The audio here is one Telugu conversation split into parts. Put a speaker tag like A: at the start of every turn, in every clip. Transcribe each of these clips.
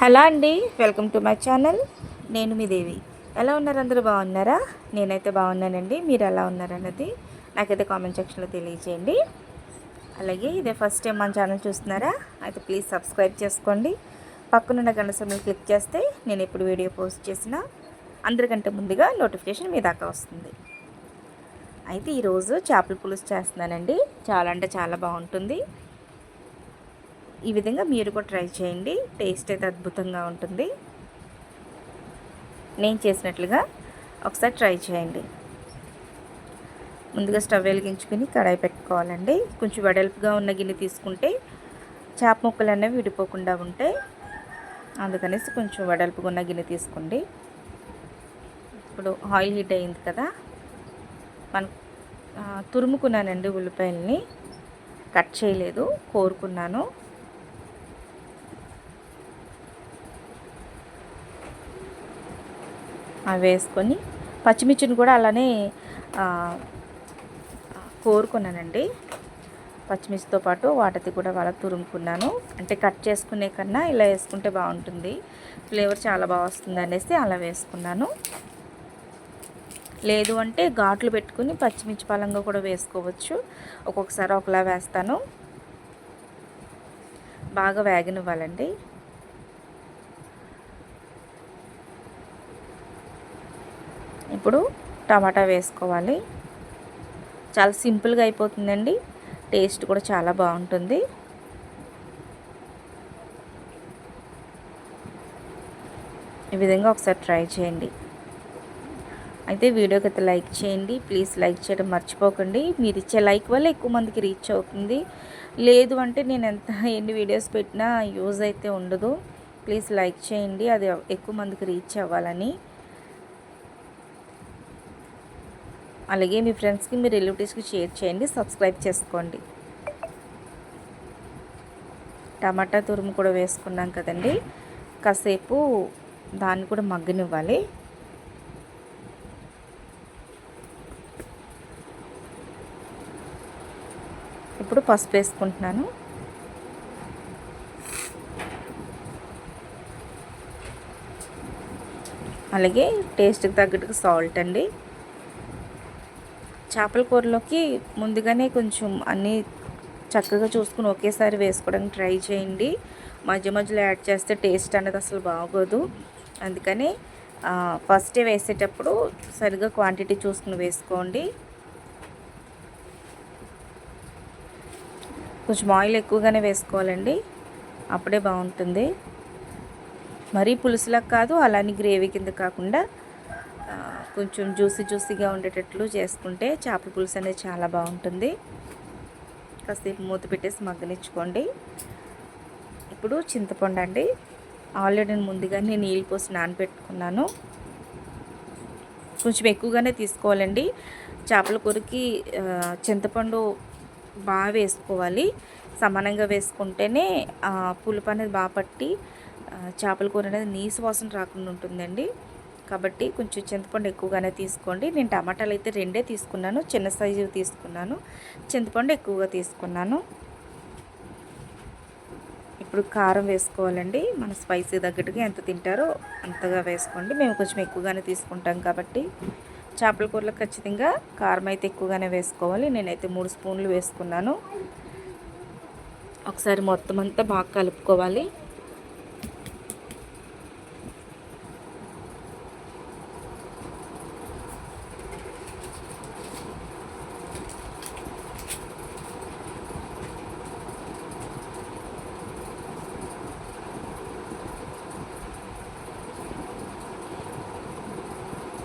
A: హలో అండి వెల్కమ్ టు మై ఛానల్. నేను మీ దేవి. ఎలా ఉన్నారు అందరూ? బాగున్నారా? నేనైతే బాగున్నానండి. మీరు ఎలా ఉన్నారన్నది నాకైతే కామెంట్ సెక్షన్లో తెలియజేయండి అలాగే ఇదే ఫస్ట్ టైం మన ఛానల్ చూస్తున్నారా? అయితే ప్లీజ్ సబ్స్క్రైబ్ చేసుకోండి. పక్కనున్న గంట సమయం క్లిక్ చేస్తే నేను ఎప్పుడు వీడియో పోస్ట్ చేసినా అందరికంటే ముందుగా నోటిఫికేషన్ మీ దాకా వస్తుంది. అయితే ఈరోజు చేపల పులుసు చేస్తున్నానండి. చాలా అంటే చాలా బాగుంటుంది. ఈ విధంగా మీరు కూడా ట్రై చేయండి. టేస్ట్ అయితే అద్భుతంగా ఉంటుంది. నేను చేసినట్లుగా ఒకసారి ట్రై చేయండి. ముందుగా స్టవ్ వెలిగించుకుని కడాయి పెట్టుకోవాలండి. కొంచెం వెడల్పుగా ఉన్న గిన్నె తీసుకుంటే చేప ముక్కలు అనేవి విడిపోకుండా ఉంటాయి. అందుకనేసి కొంచెం వెడల్పుగా ఉన్న గిన్నె తీసుకోండి. ఇప్పుడు ఆయిల్ హీట్ అయింది కదా. మన తురుముకున్నానండి ఉల్లిపాయలని. కట్ చేయలేదు కోరుకున్నాను. అవి వేసుకొని పచ్చిమిర్చిని కూడా అలానే కోరుకున్నానండి. పచ్చిమిర్చితో పాటు వాటిది కూడా వాళ్ళ తురుముకున్నాను. అంటే కట్ చేసుకునే కన్నా ఇలా వేసుకుంటే బాగుంటుంది. ఫ్లేవర్ చాలా బాగా వస్తుంది అనేసి అలా వేసుకున్నాను. లేదు అంటే ఘాట్లు పెట్టుకుని పచ్చిమిర్చి పలంగా కూడా వేసుకోవచ్చు. ఒక్కొక్కసారి ఒకలా వేస్తాను. బాగా వేగనివ్వాలండి. ఇప్పుడు టమాటా వేసుకోవాలి. చాలా సింపుల్గా అయిపోతుందండి. టేస్ట్ కూడా చాలా బాగుంటుంది. ఈ విధంగా ఒకసారి ట్రై చేయండి. అయితే వీడియోకి అయితే లైక్ చేయండి. ప్లీజ్ లైక్ చేయడం మర్చిపోకండి. మీరు ఇచ్చే లైక్ వల్ల ఎక్కువ మందికి రీచ్ అవుతుంది. లేదు అంటే నేను ఎంత ఎన్ని వీడియోస్ పెట్టినా యూజ్ అయితే ఉండదు. ప్లీజ్ లైక్ చేయండి. అది ఎక్కువ మందికి రీచ్ అవ్వాలని. అలాగే మీ ఫ్రెండ్స్కి మీ రిలేటివ్స్కి షేర్ చేయండి సబ్స్క్రైబ్ చేసుకోండి. టమాటా తురుము కూడా వేసుకున్నాం కదండి. కాసేపు దాన్ని కూడా మగ్గనివ్వాలి. ఇప్పుడు పసుపు వేసుకుంటున్నాను. అలాగే టేస్ట్కి తగ్గట్టుగా సాల్ట్ అండి. చేపల కూరలోకి ముందుగానే కొంచెం అన్నీ చక్కగా చూసుకుని ఒకేసారి వేసుకోవడానికి ట్రై చేయండి. మధ్య మధ్యలో యాడ్ చేస్తే టేస్ట్ అనేది అసలు బాగోదు. అందుకని ఫస్టే వేసేటప్పుడు సరిగ్గా క్వాంటిటీ చూసుకుని వేసుకోండి. కొంచెం ఆయిల్ ఎక్కువగానే వేసుకోవాలండి. అప్పుడే బాగుంటుంది. మరీ పులుసులకు కాదు అలానే గ్రేవీ కింద కాకుండా కొంచెం జ్యూసీ జ్యూసీగా ఉండేటట్లు చేసుకుంటే చేపల పులుసు అనేది చాలా బాగుంటుంది. కాసేపు మూత పెట్టేసి మగ్గనిచ్చుకోండి. ఇప్పుడు చింతపండు అండి. ఆల్రెడీ నేను ముందుగానే నీళ్ళు పోసి నానబెట్టుకున్నాను. కొంచెం ఎక్కువగానే తీసుకోవాలండి. చేపల కూరకి చింతపండు బాగా వేసుకోవాలి. సమానంగా వేసుకుంటేనే పులుపు అనేది బాగా పట్టి చేపల కూర అనేది నీసు వాసన రాకుండా ఉంటుందండి. కాబట్టి కొంచెం చింతపండు ఎక్కువగానే తీసుకోండి. నేను టమాటాలు అయితే రెండే తీసుకున్నాను. చిన్న సైజు తీసుకున్నాను. చింతపండు ఎక్కువగా తీసుకున్నాను. ఇప్పుడు కారం వేసుకోవాలండి. మన స్పైసీ తగ్గట్టుగా ఎంత తింటారో అంతగా వేసుకోండి. మేము కొంచెం ఎక్కువగానే తీసుకుంటాం కాబట్టి చేపల కూరలో ఖచ్చితంగా కారం అయితే ఎక్కువగానే వేసుకోవాలి. నేనైతే మూడు స్పూన్లు వేసుకున్నాను. ఒకసారి మొత్తం అంతా బాగా కలుపుకోవాలి.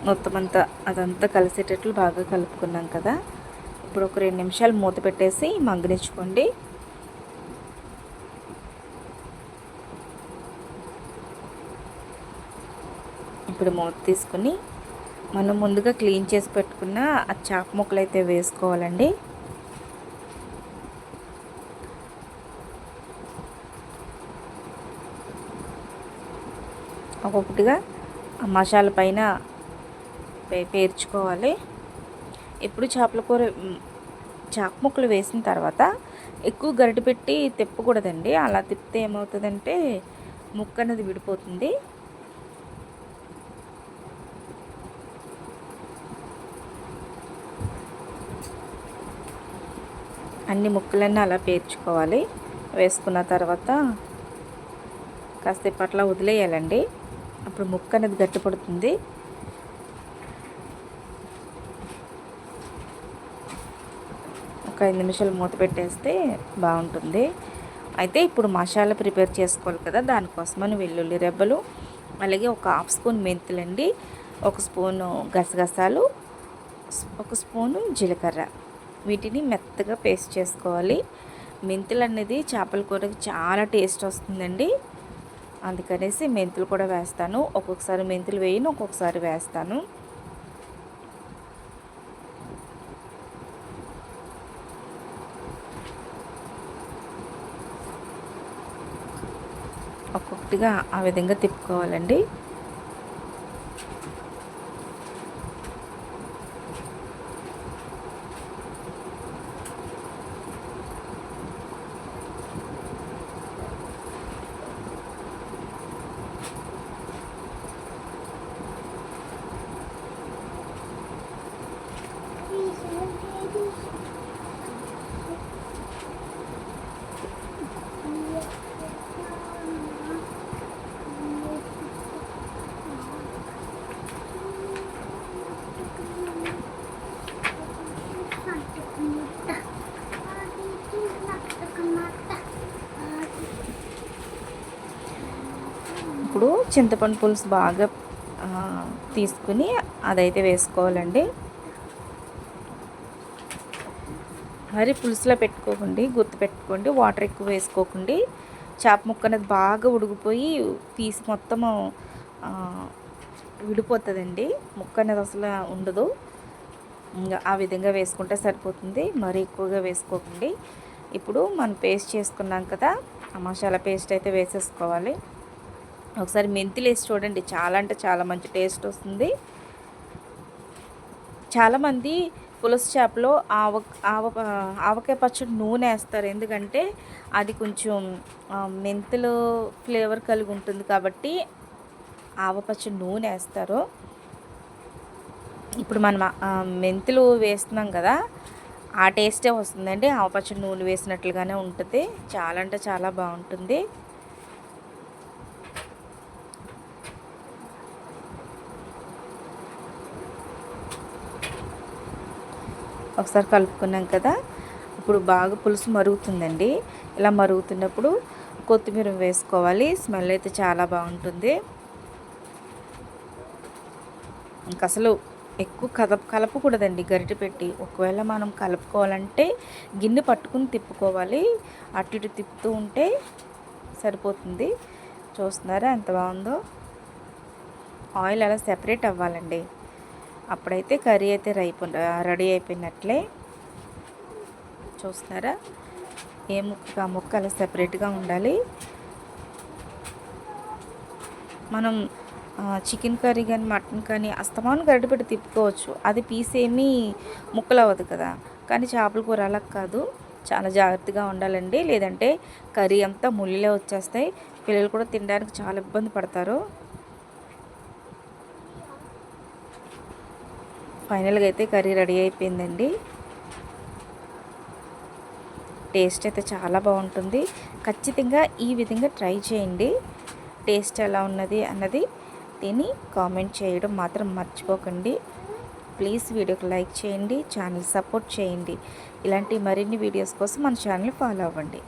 A: మొత్తం అంతా అదంతా కలిసేటట్లు బాగా కలుపుకున్నాం కదా. ఇప్పుడు ఒక రెండు నిమిషాలు మూత పెట్టేసి మగ్గనిచ్చుకోండి ఇప్పుడు మూత తీసుకుని మనం ముందుగా క్లీన్ చేసి పెట్టుకున్న ఆ చాప ముక్కలు అయితే వేసుకోవాలండి. ఒక్కొక్కటిగా మసాలా పైన పేర్చుకోవాలి. ఎప్పుడు చేపల కూర చేప ముక్కలు వేసిన తర్వాత ఎక్కువ గరిటె పెట్టి తిప్పకూడదండి. అలా తిప్పితే ఏమవుతుందంటే ముక్క అనేది విడిపోతుంది. అన్ని ముక్కలన్నీ అలా పేర్చుకోవాలి. వేసుకున్న తర్వాత కాస్త ఇప్పట్లో వదిలేయాలండి. అప్పుడు ముక్క అనేది గట్టిపడుతుంది ఒక ఐదు నిమిషాలు మూత పెట్టేస్తే బాగుంటుంది. అయితే ఇప్పుడు మసాలా ప్రిపేర్ చేసుకోవాలి కదా దానికోసమని వెల్లుల్లి రెబ్బలు అలాగే ఒక హాఫ్ స్పూన్ మెంతులండి ఒక స్పూను గసగసాలు ఒక స్పూను జీలకర్ర. వీటిని మెత్తగా పేస్ట్ చేసుకోవాలి. మెంతులు అనేది చేపల కూరకి చాలా టేస్ట్ వస్తుందండి. అందుకనేసి మెంతులు కూడా వేస్తాను. ఒక్కొక్కసారి మెంతులు వేయను ఒక్కొక్కసారి వేస్తాను. ఒక్కొక్కటిగా ఆ విధంగా తిప్పుకోవాలండి Thank you. ఇప్పుడు చింతపండు పులుసు బాగా తీసుకుని అదైతే వేసుకోవాలండి. మరి పులుసులో పెట్టుకోకండి గుర్తు పెట్టుకోండి వాటర్ ఎక్కువ వేసుకోకండి. చేప ముక్క అనేది బాగా ఉడికిపోయి పీస్ మొత్తము విడిపోతుందండి. ముక్క అనేది అసలు ఉండదు. ఇంకా ఆ విధంగా వేసుకుంటే సరిపోతుంది. మరీ ఎక్కువగా వేసుకోకండి. ఇప్పుడు మనం పేస్ట్ చేసుకున్నాం కదా మసాలా పేస్ట్ అయితే వేసేసుకోవాలి. ఒకసారి మెంతులు వేసి చూడండి. చాలా అంటే చాలా మంచి టేస్ట్ వస్తుంది. చాలామంది పులస చేపలో ఆవ ఆవ ఆవకాయ పచ్చడి నూనె వేస్తారు. ఎందుకంటే అది కొంచెం మెంతులు ఫ్లేవర్ కలిగి ఉంటుంది కాబట్టి ఆవపచ్చడి నూనె వేస్తారు. ఇప్పుడు మనం మెంతులు వేస్తున్నాం కదా ఆ టేస్టే వస్తుందండి. ఆవపచ్చడి నూనె వేసినట్లుగానే ఉంటుంది. చాలా అంటే చాలా బాగుంటుంది. ఒకసారి కలుపుకున్నాం కదా. ఇప్పుడు బాగా పులుసు మరుగుతుందండి. ఇలా మరుగుతున్నప్పుడు కొత్తిమీర వేసుకోవాలి. స్మెల్ అయితే చాలా బాగుంటుంది. ఇంకా అసలు ఎక్కువ కదప కలపకూడదండి గరిటె పెట్టి. ఒకవేళ మనం కలుపుకోవాలంటే గిన్నె పట్టుకుని తిప్పుకోవాలి. అటు ఇటు తిప్పుతూ ఉంటే సరిపోతుంది. చూస్తున్నారా ఎంత బాగుందో? ఆయిల్ అలా సెపరేట్ అవ్వాలండి. అప్పుడైతే కర్రీ అయితే రైపు రెడీ అయిపోయినట్లే. చూస్తున్నారా? ఏ ముక్క ఆ ముక్క అలా సెపరేట్గా ఉండాలి. మనం చికెన్ కర్రీ కానీ మటన్ కానీ అస్తమానం గరిటె పెట్టి తిప్పుకోవచ్చు. అది పీస్ ఏమీ ముక్కలు అవ్వదు కదా. కానీ చేపల కూర అలా కాదు. చాలా జాగ్రత్తగా ఉండాలండి. లేదంటే కర్రీ అంతా ముళ్ళిలో వచ్చేస్తాయి. పిల్లలు కూడా తినడానికి చాలా ఇబ్బంది పడతారు. ఫైనల్గా అయితే కర్రీ రెడీ అయిపోయిందండి. టేస్ట్ అయితే చాలా బాగుంటుంది. ఖచ్చితంగా ఈ విధంగా ట్రై చేయండి. టేస్ట్ ఎలా ఉన్నది అన్నది తిని కామెంట్ చేయడం మాత్రం మర్చిపోకండి. ప్లీజ్ వీడియోకి లైక్ చేయండి ఛానల్ సపోర్ట్ చేయండి. ఇలాంటి మరిన్ని వీడియోస్ కోసం మన ఛానల్ ఫాలో అవ్వండి.